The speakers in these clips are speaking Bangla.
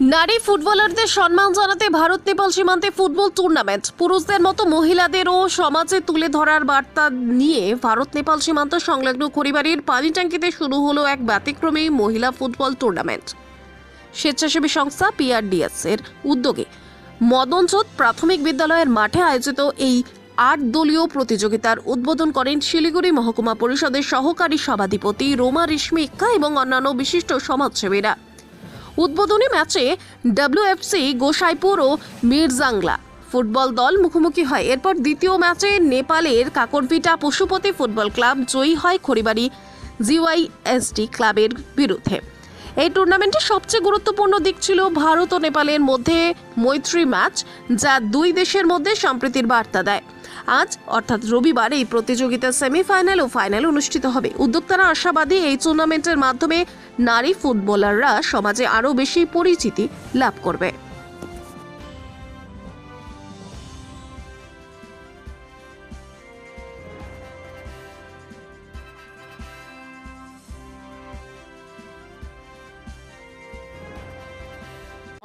নারী ফুটবলারদের সম্মান জানাতে ভারত নেপাল সীমান্তে ফুটবল টুর্নামেন্ট পুরুষদের মতো মহিলাদেরও সমাজে তুলে ধরার বার্তা নিয়ে ভারত নেপাল সীমান্ত সংলগ্ন খড়িবাড়ির পানি ট্যাঙ্কিতে শুরু হলো এক ব্যতিক্রমী মহিলা ফুটবল টুর্নামেন্ট স্বেচ্ছাসেবী সংস্থা পিআরডিএস এর উদ্যোগে মদনচোদ প্রাথমিক বিদ্যালয়ের মাঠে আয়োজিত এই আট দলীয় প্রতিযোগিতার উদ্বোধন করেন শিলিগুড়ি মহকুমা পরিষদের সহকারী সভাধিপতি রোমা রেশমি ইক্কা এবং অন্যান্য বিশিষ্ট সমাজসেবীরা। উদ্বোধনী ম্যাচে ডাব্লিউএফসি গোসাইপুর ও মির্জাংলা। ফুটবল দল মুখোমুখি হয়। এরপর দ্বিতীয় ম্যাচে নেপালের কাকরপিটা পশুপতি ফুটবল ক্লাব জয়ী হয় খড়িবাড়ি জিওয়াইএসডি ক্লাবের বিরুদ্ধে। এই টুর্নামেন্টের সবচেয়ে গুরুত্বপূর্ণ দিক ছিল ভারত ও নেপালের মধ্যে মৈত্রী ম্যাচ, যা দুই দেশের মধ্যে সম্প্রীতির বার্তা দেয়। আজ, অর্থাৎ রবিবার, এই প্রতিযোগিতার সেমিফাইনাল ও ফাইনাল অনুষ্ঠিত হবে। উদ্যোক্তারা আশাবাদী এই টুর্নামেন্টের মাধ্যমে নারী ফুটবলাররা সমাজে আরও বেশি পরিচিতি লাভ করবে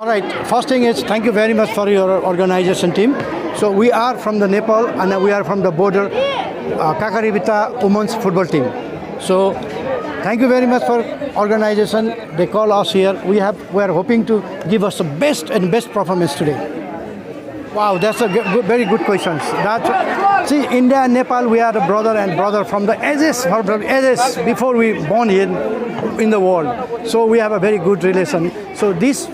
All right. First thing is thank you very much for your organization team. So we are from the Nepal and we are from the border uh, Kakarivita women's football team. So thank you very much for organization. They call us here. We have we are hoping to give us the best and best performance today. Wow, that's a good, very good question. That see, India and Nepal, we are the brother and brother from the ages, ages before we born here in the world. So we have a very good relation. So this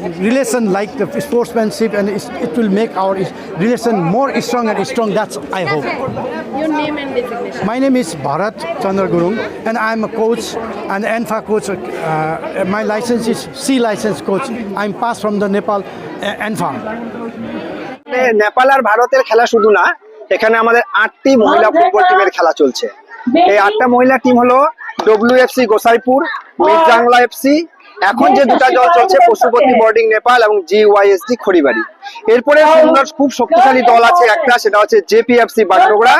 relation, like the sportsmanship, and it will make our relation more strong and strong. That's I hope. Your name and designation. My name is Bharat Chandra Gurung, and I'm a coach and ENFA coach. Uh, my license is C license coach. I'm passed from the Nepal uh, ENFA. এ, নেপাল আর ভারতের খেলা শুধু না এখানে আমাদের আটটি মহিলা ফুটবল টিমের খেলা চলছে এই আটটা মহিলা টিম হলো ডব্লিউএফসি গোসাইপুর মির্জাংলা এফসি এখন যে দুটা দল চলছে পশুপতি বোর্ডিং নেপাল এবং জিওয়াইএসডি খড়িবাড়ি। এরপরে সুন্দর খুব শক্তিশালী দল আছে একটা সেটা হচ্ছে জেপিএফসি বাগডোগরা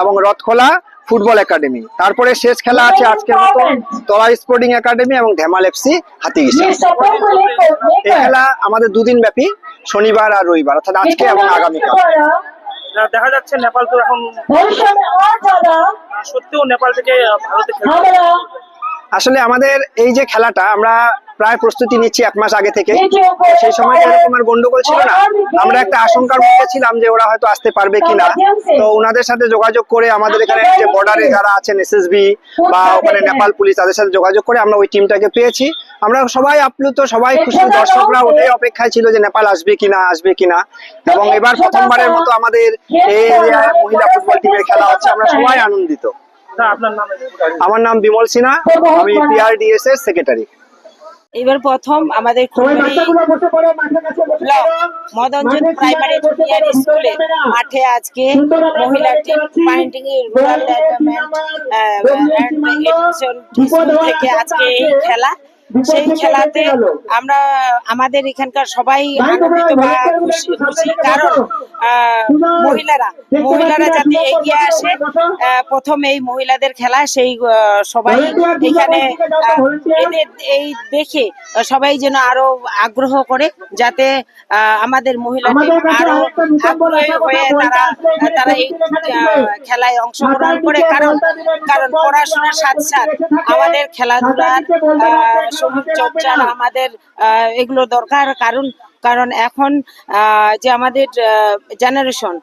এবং রথখোলা ফুটবল একাডেমি। তারপরে শেষ খেলা আছে আজকের মতো তলা স্পোর্টিং একাডেমি এবং ঢেমাল এফসি হাতিগিসা এই খেলা আমাদের দুদিন ব্যাপী শনিবার আর রবিবার অর্থাৎ আজকে এবং আগামীকাল। দেখা যাচ্ছে নেপাল তো এখন সত্যিও নেপাল থেকে ভারতে খেলতে আসলে আমাদের এই যে খেলাটা, আমরা প্রায় প্রস্তুতি নিচ্ছি এক মাস আগে থেকে। সেই সময় এরকম আর গন্ডগোল ছিল না। আমরা একটা আশঙ্কার মধ্যে ছিলাম যে ওরা হয়তো আসতে পারবে কিনা। তো ওনাদের সাথে যোগাযোগ করে আমাদের এখানে যে বর্ডারে যারা আছেন এসএসবি বা ওখানে নেপাল পুলিশ, তাদের সাথে যোগাযোগ করে আমরা ওই টিমটাকে পেয়েছি। আমরা সবাই আপ্লুত, সবাই খুশি। দর্শকরা ওটাই অপেক্ষায় ছিল যে নেপাল আসবে কিনা আসবে কিনা। এবং এবার প্রথমবারের মতো আমাদের এই মহিলা ফুটবল টিমের খেলা হচ্ছে, আমরা সবাই আনন্দিত। আমার নাম বিমল সিনহা আমি পিআরডিএস এর সেক্রেটারি এবার প্রথম আমাদের খুলনারি প্রাইমারি জুনিয়র স্কুলে মাঠে আজকে মহিলা টিম পাইন্টিং রুরাল ডেভেলপমেন্ট থেকে আজকে এই খেলা। সেই খেলাতে আমরা আমাদের এখানকার সবাই আনন্দিত বা খুশি খুশি। কারণ মহিলারা মহিলারা যাতে এগিয়ে আসে প্রথম এই মহিলাদের খেলা সেই সবাই এখানে এদের এই দেখে সবাই যেন আরও আগ্রহ করে যাতে আমাদের মহিলা টিম আরও আগ্রহী হয়ে তারা তারা এই খেলায় অংশগ্রহণ করে। কারণ কারণ পড়াশোনার সাথে সাথে আমাদের খেলাধুলার শরীর চর্চার আমাদের আহ, এগুলো দরকার। কারণ কারণ এখন আহ, যে আমাদের জেনারেশন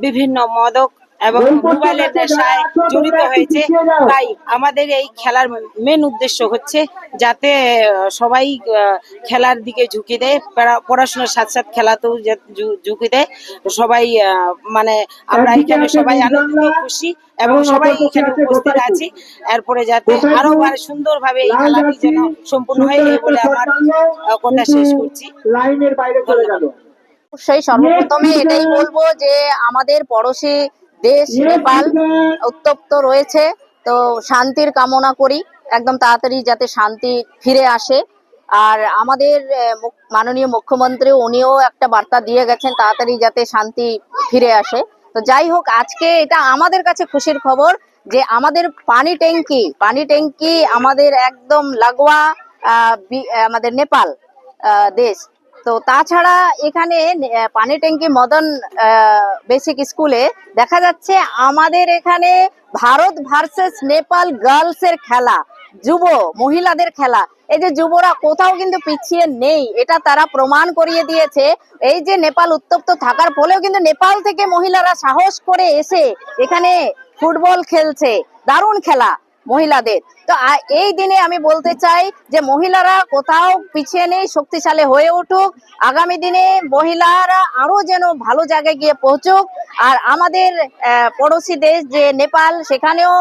বিভিন্ন মদক এবং মোবাইলের নেশায় জড়িত হয়েছে। তাই আমাদের এই খেলার মেন উদ্দেশ্য হচ্ছে যাতে সবাই আহ, খেলার দিকে ঝুঁকি দেয় পড়াশোনার সাথে সাথে খেলাতেও ঝুঁকি দেয়। সবাই আহ, মানে আমরা এখানে সবাই আনন্দিত খুশি এবং সবাই এখানে উপস্থিত আছি। এরপরে যাতে আরও মানে সুন্দরভাবে এই খেলাটি যেন সম্পূর্ণ হয় এই বলে আমার কথা শেষ করছি। লাইনের বাইরে চলে গেল। অবশ্যই সর্বপ্রথমে এটাই বলব যে আমাদের পড়োশি দেশ নেপাল উত্তপ্ত রয়েছে। তো শান্তির কামনা করি। একদম তাড়াতাড়ি যাতে শান্তি ফিরে আসে। আর আমাদের মাননীয় মুখ্যমন্ত্রী উনিও একটা বার্তা দিয়ে গেছেন তাড়াতাড়ি যাতে শান্তি ফিরে আসে। তো যাই হোক আজকে এটা আমাদের কাছে খুশির খবর যে আমাদের পানি ট্যাঙ্কি পানি ট্যাঙ্কি আমাদের একদম লাগোয়া আহ, আমাদের নেপাল আহ, দেশ। তো তাছাড়া এখানে পানি ট্যাঙ্কি মদন বেসিক স্কুলে দেখা যাচ্ছে আমাদের এখানে ভারত ভার্সেস নেপাল গার্লস এর খেলা, যুব, মহিলাদের খেলা। এই যে যুবরা কোথাও কিন্তু পিছিয়ে নেই, এটা তারা প্রমাণ করিয়ে দিয়েছে। এই যে নেপাল উত্তপ্ত থাকার ফলেও কিন্তু নেপাল থেকে মহিলারা সাহস করে এসে এখানে ফুটবল খেলছে, দারুণ খেলা। মহিলাদের। তো এই দিনে আমি বলতে চাই যে মহিলারা কোথাও পিছিয়ে নেই, শক্তিশালী হয়ে উঠুক। আগামী দিনে মহিলারা আরও যেন ভালো জায়গায় গিয়ে পৌঁছুক। আর আমাদের পড়োশি দেশ যে নেপাল, সেখানেও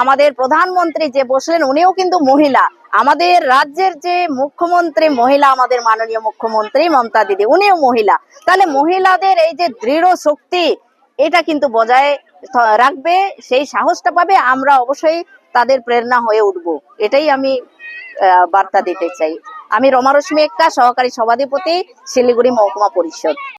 আমাদের প্রধানমন্ত্রী যে বসলেন, উনিও কিন্তু মহিলা। আমাদের রাজ্যের যে মুখ্যমন্ত্রী মহিলা, আমাদের মাননীয় মুখ্যমন্ত্রী মমতা দিদি, উনিও মহিলা। তাহলে মহিলাদের এই যে দৃঢ় শক্তি, এটা কিন্তু বজায় রাখবে, সেই সাহসটা পাবে। আমরা অবশ্যই তাদের প্রেরণা হয়ে উঠব। এটাই আমি বার্তা দিতে চাই। আমি রমা একটা সহকারী সভাধিপতি, শিলিগুড়ি মহকুমা পরিষদ।